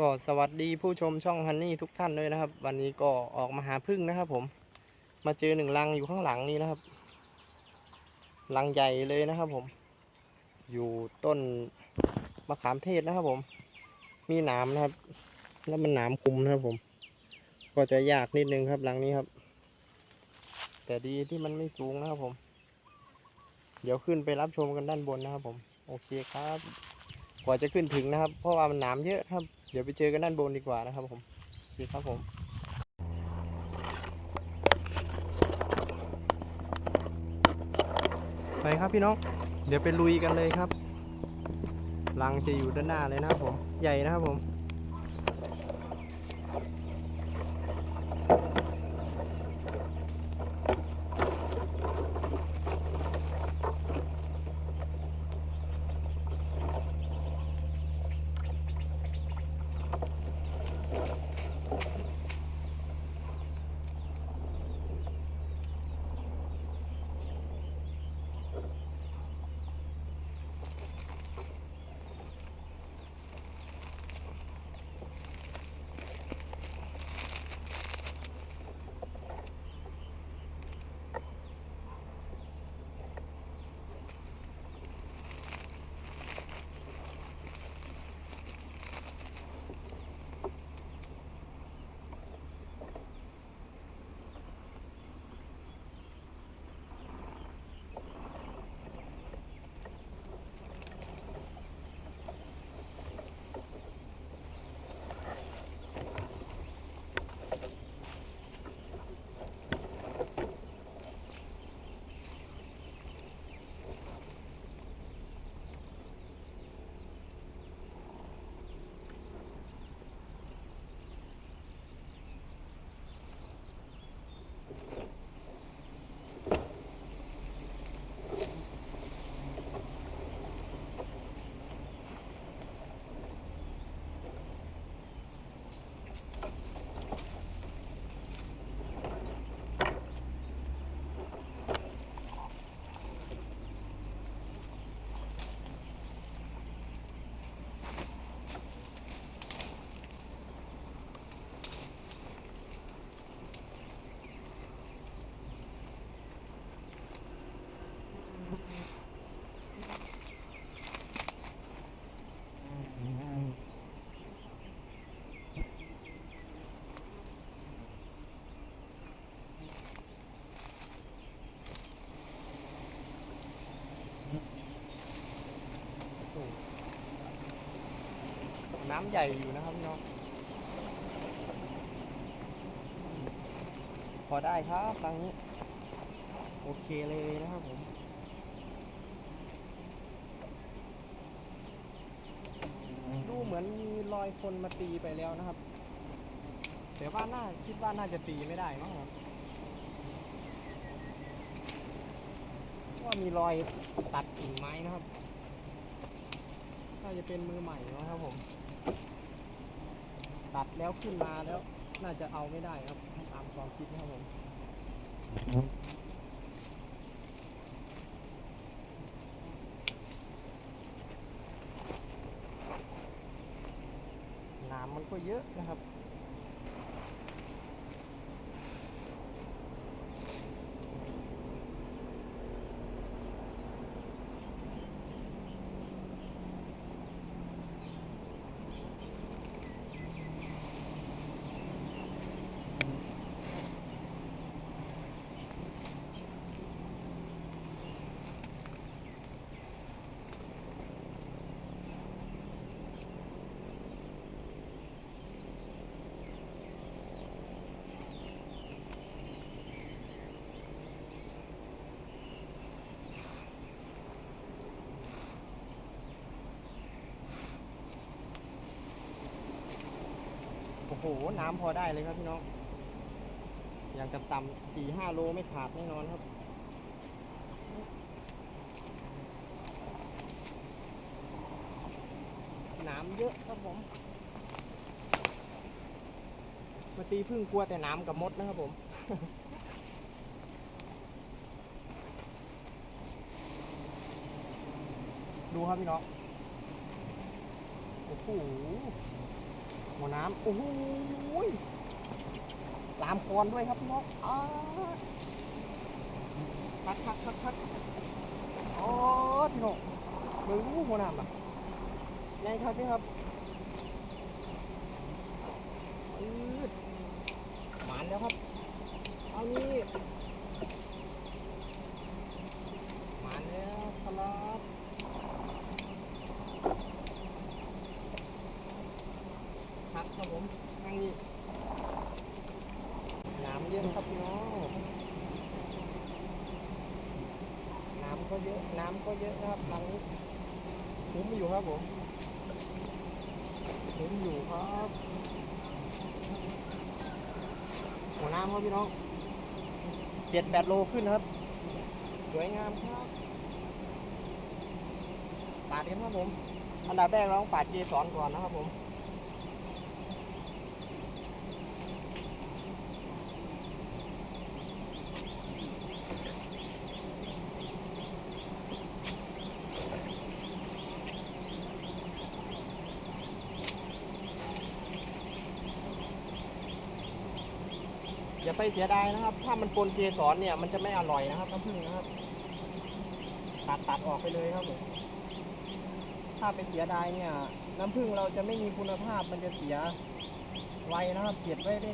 ก็สวัสดีผู้ชมช่องฮันนี่ทุกท่านด้วยนะครับ วันนี้ก็ออกมาหาพึ่งนะครับ ผม มาเจอหนึ่งรังอยู่ข้างหลังนี้นะครับรังใหญ่เลยนะครับ ผม อยู่ต้นมะขามเทศนะครับ ผม มีหนามนะครับ แล้วมันหนามคุมนะครับ ผม ก็จะยากนิดนึงครับรังนี้ครับ แต่ดีที่มันไม่สูงนะครับ ผม เดี๋ยวขึ้นไปรับชมกันด้านบนนะครับ ผม โอเคครับ กว่าจะขึ้นถึงนะครับ เพราะว่ามันหนามเยอะครับ ดี๋ยวไปเจอกันด้านบนดีกว่านะครับผมดีครับผมไปครับพี่น้อง เดี๋ยวไปลุยกันเลยครับลังจะอยู่ด้านหน้าเลยนะครับผม ใหญ่นะครับผม น้ำใหญ่อยู่นะครับพี่น้องพอได้ครับรังนี้ โอเคเลยนะครับผมดูเหมือนมีรอยคนมาตีไปแล้วนะครับแต่ว่าน่าคิดว่าน่าจะตีไม่ได้มั้งครับว่ามีรอยตัดกิ่งไม้นะครับ น่าจะเป็นมือใหม่นะครับผม ตัดแล้วขึ้นมาแล้ว น่าจะเอาไม่ได้ครับตามความคิดนะครับผมน้ำมันก็เยอะนะครับ หน้ำพอได้เลยครับพี่น้อง อย่างต่ำๆสี่ห้าโลไม่ขาดแน่นอนครับน้ำเยอะครับผม มาตีพึ่งกลัวแต่น้ำกับมดนะครับผมดูครับพี่น้อง โอ้โห หัวน้ำโอ้โหยลามคอนด้วยครับพี่น้องอ้าคักคักคักคักโอ้พี่น้องเบิ่งดูหัวน้ำอะไงครับพี่ครับอืดหมานแล้วครับ เอานี่หมานแล้วครับับครับผมทางนี้น้ำเยอะครับพี่น้องน้ำก็เยอะ น้ำก็เยอะนะครับลังนี้คุ้มอยู่ครับผมคุ้มอยู่ครับหัวน้ำครับพี่น้องเจ็ดแปดโลขึ้นครับ สวยงามครับปาดกันครับผม อันดับแรกเราต้องปาดเกสรก่อนนะครับผม ไปเสียดายนะครับ ถ้ามันปนเกสรเนี่ยมันจะไม่อร่อยนะครับน้ำผึ้งนะครับ ตัดตัดออกไปเลยครับผมถ้าไปเสียดายเนี่ย น้ำผึ้งเราจะไม่มีคุณภาพมันจะเสียไวนะครับเก็บไว้ได้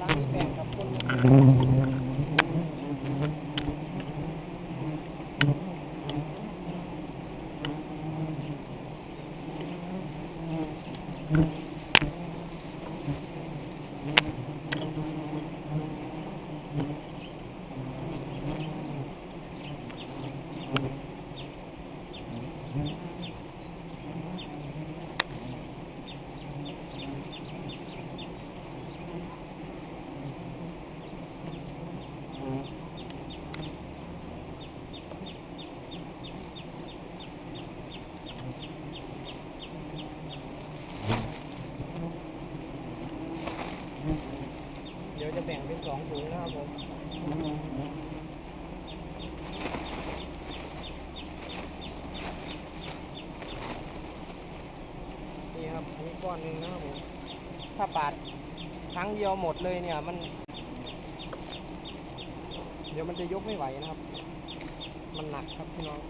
ร้านนี้แบ่งกับคนเดี๋ยวจะแบ่งเป็นสองถุงนะครับผม นี่ครับ อนนี้ก้อนหนึ่งนะครับผม ถ้าปาดครั้งเดียวหมดเลยเนี่ยมัน เดี๋ยวมันจะยกไม่ไหวนะครับ มันหนักครับพี่น้อง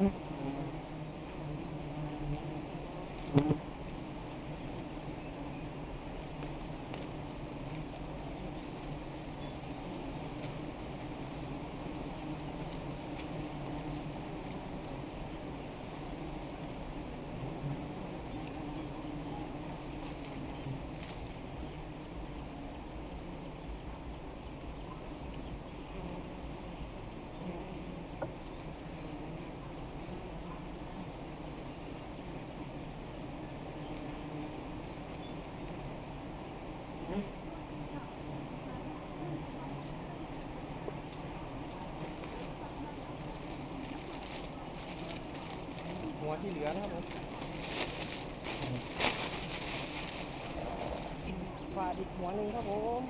Mm-hmm. ที่เหลือนะครับผมฝาดอีกหัวหนึ่งครับผม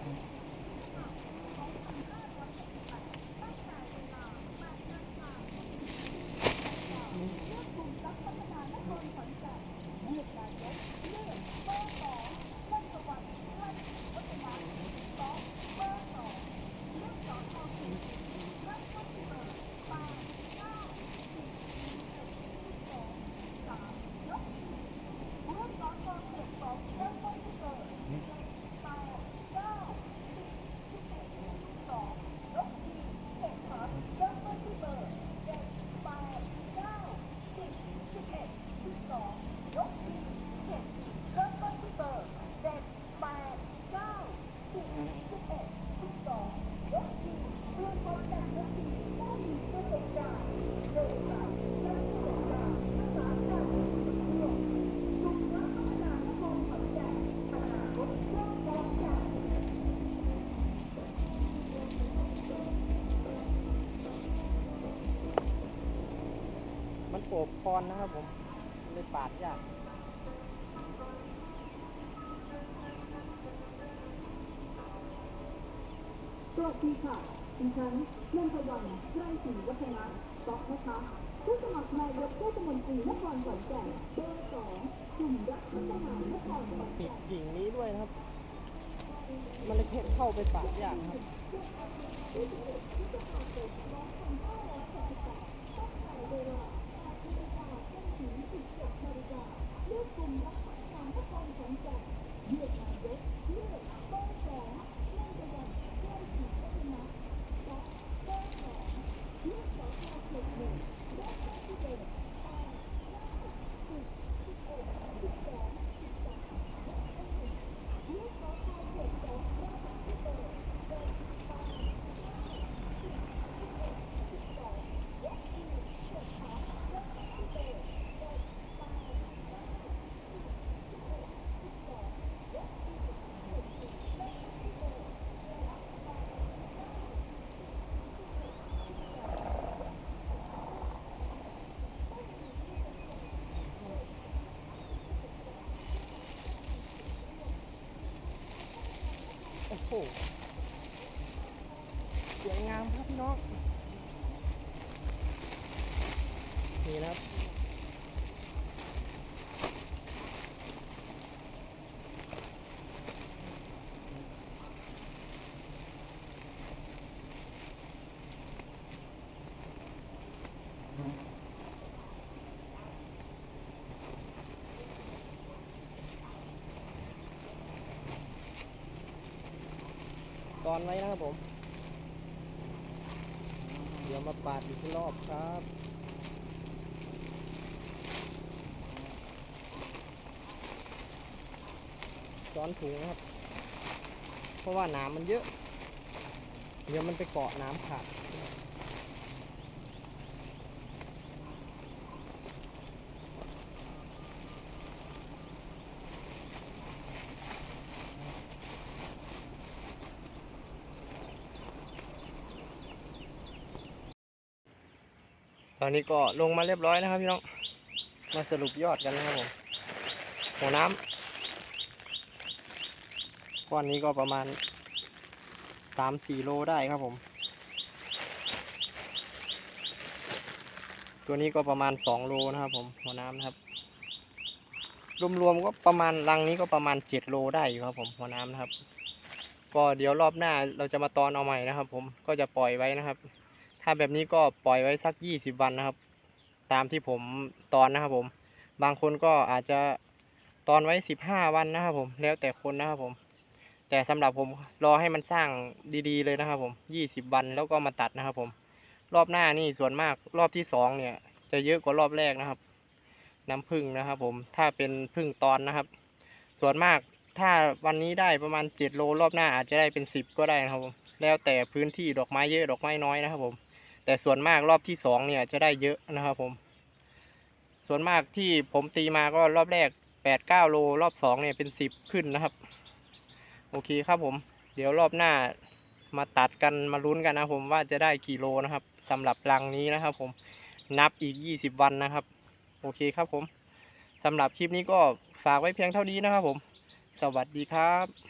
มันโอบคอนนะครับผมเลยปาดยากสวัสดีค่ะดิฉันนนทวันไพรศรีวัฒนะต๊อกนะคะ ผู้สมัครนายกเทศมนตรีนครขอนแก่นเบอร์สองกลุ่มรักพัฒนานครขอนติแก่ดนกิ่งนี้ด้วยนะครับ มันเลยเข้าไปปาดยากครับโอ้โหสวยงามครับพี่น้อง นี่นะครับ ตอนไว้นะครับผม เดี๋ยวมาปาดอีกรอบครับซ้อนถุงนะครับ เพราะว่าน้ำมันเยอะ เดี๋ยวมันไปเกาะน้ำขาด ตอนนี้ก็ลงมาเรียบร้อยนะครับพี่น้อง มาสรุปยอดกันนะครับผมหัวน้ำก้อนนี้ก็ประมาณสามสี่โลได้ครับผม ตัวนี้ก็ประมาณสองโลนะครับผมหัวน้ำนะครับ รวมๆก็ประมาณรังนี้ก็ประมาณเจ็ดโลได้อยู่ครับผมหัวน้ำนะครับ ก็เดี๋ยวรอบหน้าเราจะมาตอนเอาใหม่นะครับ ผมก็จะปล่อยไว้นะครับ ถ้าแบบนี้ก็ปล่อยไว้สักยี่สิบวันนะครับ ตามที่ผมตอนนะครับผม บางคนก็อาจจะตอนไว้สิบห้าวันนะครับผม แล้วแต่คนนะครับผม แต่สำหรับผมรอให้มันสร้างดีๆเลยนะครับผมยี่สิบวันแล้วก็มาตัดนะครับผม รอบหน้านี่ส่วนมากรอบที่สองเนี่ย จะเยอะกว่ารอบแรกนะครับ น้ำผึ้งนะครับผม ถ้าเป็นผึ้งตอนนะครับ ส่วนมากถ้าวันนี้ได้ประมาณเจ็ดโลรอบหน้าอาจจะได้เป็นสิบก็ได้นะครับผม แล้วแต่พื้นที่ดอกไม้เยอะดอกไม้น้อยนะครับผม แต่ส่วนมากรอบที่สองเนี่ยจะได้เยอะนะครับผม ส่วนมากที่ผมตีมาก็รอบแรกแปดเก้าโลรอบสองเนี่ยเป็นสิบขึ้นนะครับ โอเคครับผม เดี๋ยวรอบหน้ามาตัดกันมาลุ้นกันนะผมว่าจะได้กี่โลนะครับสำหรับรังนี้นะครับผมนับอีกยี่สิบวันนะครับ โอเคครับผมสำหรับคลิปนี้ก็ฝากไว้เพียงเท่านี้นะครับผม สวัสดีครับ